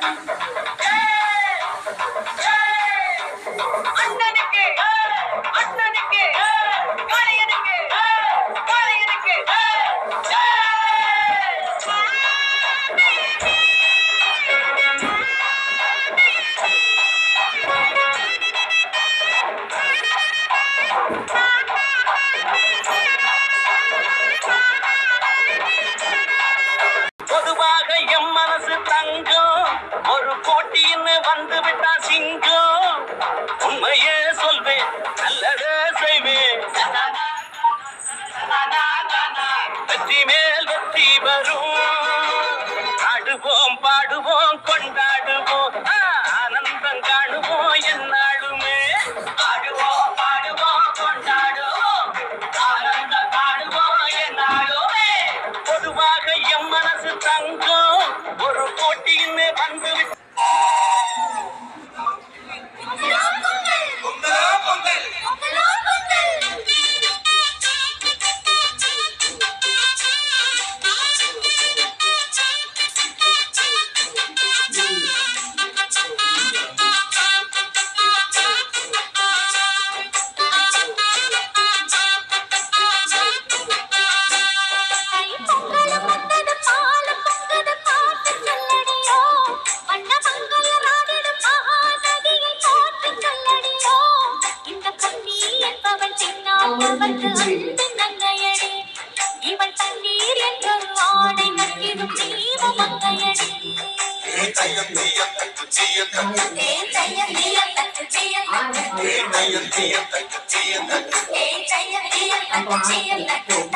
Hey! Hey! வந்து விட்டா சிங்கம் உண்மையே சொல்வேன் நல்லதே செய்வேன். வெற்றி மேல் வெற்றி வரும். ஆடுவோம் பாடுவோம் கொண்டாடு இவள் தண்ணீர் என்றொரு ஆடை தீப மங்கையடி தீயம் தீயம்